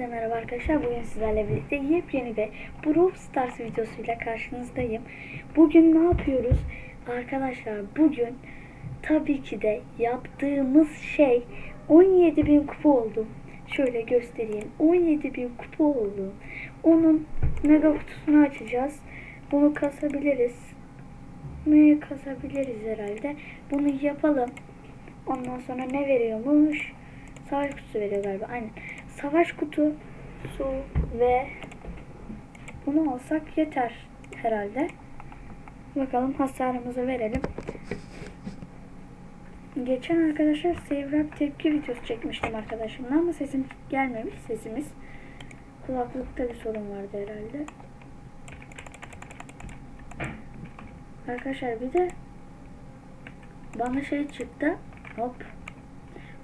Hepinize merhaba arkadaşlar. Bugün sizlerle birlikte yepyeni ve Brawl Stars videosuyla karşınızdayım. Bugün ne yapıyoruz? Arkadaşlar bugün tabii ki de yaptığımız şey 17.000 kupa oldu. Şöyle göstereyim. 17.000 kupa oldu. Onun mega kutusunu açacağız. Bunu kasabiliriz. Ne kasabiliriz herhalde. Bunu yapalım. Ondan sonra ne veriyormuş? Savaş kutusu veriyor galiba. Aynen. Savaş kutu su ve bunu alsak yeter herhalde. Bakalım hasarımızı verelim. Geçen arkadaşlar Sevrap tepki videosu çekmiştim arkadaşımla ama sesim gelmemiş sesimiz. Kulaklıkta bir sorun vardı herhalde. Arkadaşlar bir de bana şey çıktı. Hop.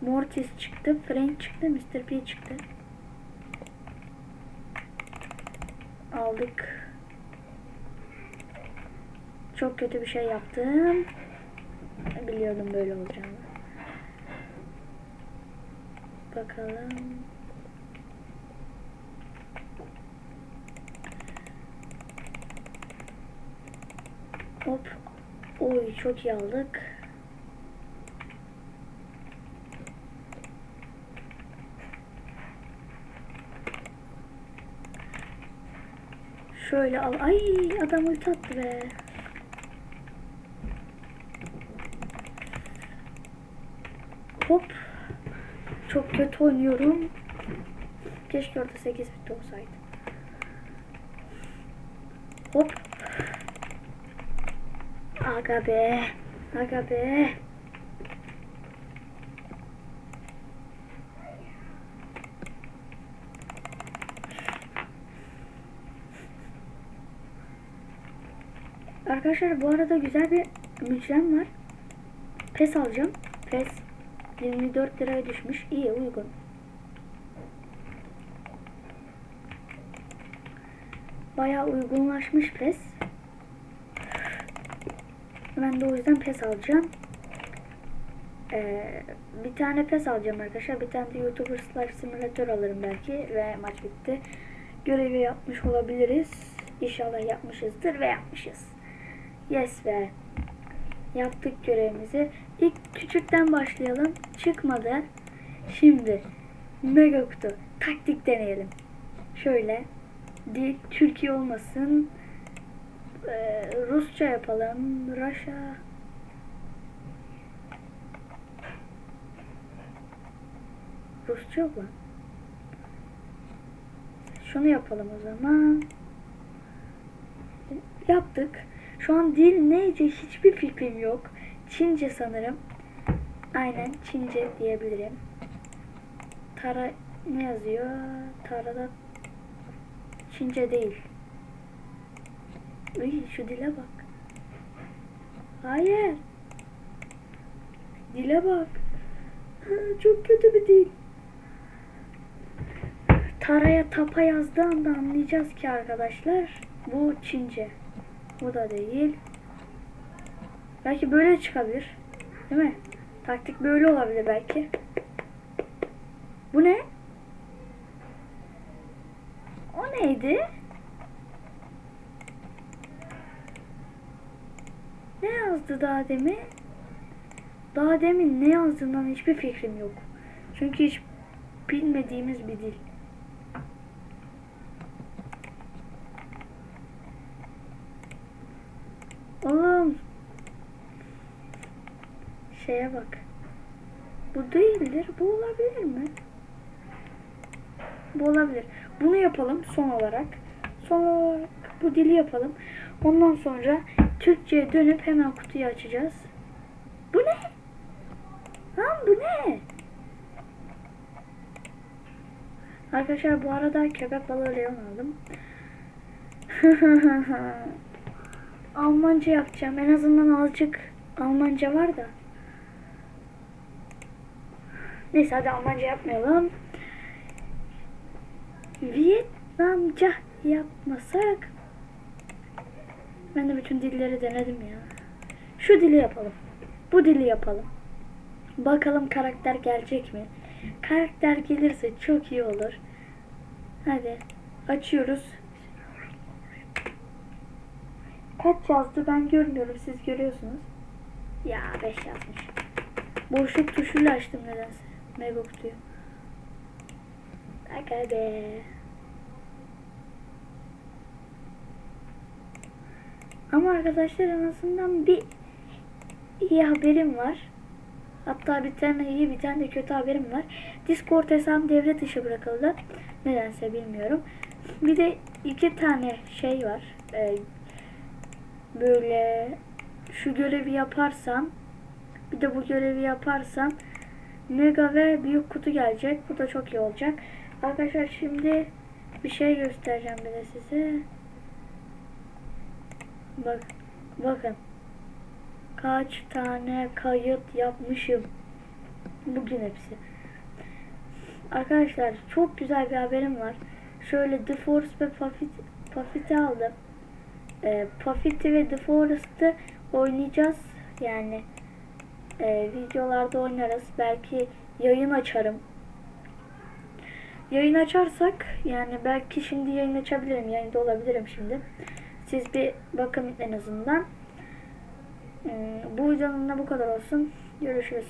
Mortis çıktı. Frank çıktı. Mr. P çıktı. Aldık. Çok kötü bir şey yaptım. Biliyordum böyle olacağını. Bakalım. Hop. Oy çok iyi aldık. Şöyle al. Ay adam ulti attı be. Hop. Çok kötü oynuyorum. Keşke orada 8 bit olsaydı. Hop. Aga be. Aga be. Arkadaşlar bu arada güzel bir müjdem var. Pes alacağım. Pes 24 liraya düşmüş. İyi uygun. Bayağı uygunlaşmış pes. Ben de o yüzden pes alacağım. Ee, bir tane pes alacağım arkadaşlar. Bir tane de YouTuber Life Simulator alırım belki. Ve maç bitti. Görevi yapmış olabiliriz. İnşallah yapmışızdır ve yapmışız. Yes be. Yaptık görevimizi. İlk küçükten başlayalım. Çıkmadı. Şimdi mega kutu. Taktik deneyelim. Şöyle. Dil Türkiye olmasın. Ee, Rusça yapalım. Raşa. Rusça yok lan. Şunu yapalım o zaman. Yaptık. Şu an dil neyce hiçbir fikrim yok. Çince sanırım. Aynen Çince diyebilirim. Tara ne yazıyor? Tarada Çince değil. Uy şu dile bak. Hayır. Dile bak. Çok kötü bir dil. Taraya tapa yazdığı anda anlayacağız ki arkadaşlar bu Çince. Bu da değil. Belki böyle çıkabilir. Değil mi? Taktik böyle olabilir belki. Bu ne? O neydi? Ne yazdı daha demin? Daha demin ne yazdığından hiçbir fikrim yok. Çünkü hiç bilmediğimiz bir dil. Şeye bak. Bu değildir. Bu olabilir mi? Bu olabilir. Bunu yapalım son olarak. Son olarak bu dili yapalım. Ondan sonra Türkçe'ye dönüp hemen kutuyu açacağız. Bu ne? Lan bu ne? Arkadaşlar bu arada köpek balığı leon aldım. Almanca yapacağım. En azından azıcık Almanca var da. Neyse hadi Almanca yapmayalım. Vietnamca yapmasak. Ben de bütün dilleri denedim ya. Şu dili yapalım. Bu dili yapalım. Bakalım karakter gelecek mi? Karakter gelirse çok iyi olur. Hadi açıyoruz. Kaç yazdı ben görmüyorum siz görüyorsunuz. Ya 5 yazmış. Boşluk tuşuyla açtım nedense. Mega kutuyu. Aga be. Ama arkadaşlar en azından bir iyi haberim var. Hatta bir tane iyi bir tane de kötü haberim var. Discord hesabım devre dışı bırakıldı. Nedense bilmiyorum. Bir de iki tane şey var. Ee, böyle şu görevi yaparsam bir de bu görevi yaparsam mega ve büyük kutu gelecek. Bu da çok iyi olacak. Arkadaşlar şimdi bir şey göstereceğim bir de size. Bak, bakın. Kaç tane kayıt yapmışım. Bugün hepsi. Arkadaşlar çok güzel bir haberim var. Şöyle The Forest ve Puffit, Puffit'i aldım. Ee, Puffit'i ve The Forest'ı oynayacağız. Yani e, videolarda oynarız. Belki yayın açarım. Yayın açarsak yani belki şimdi yayın açabilirim. Yayında olabilirim şimdi. Siz bir bakın en azından. Hmm, Bu videonun da bu kadar olsun. Görüşürüz.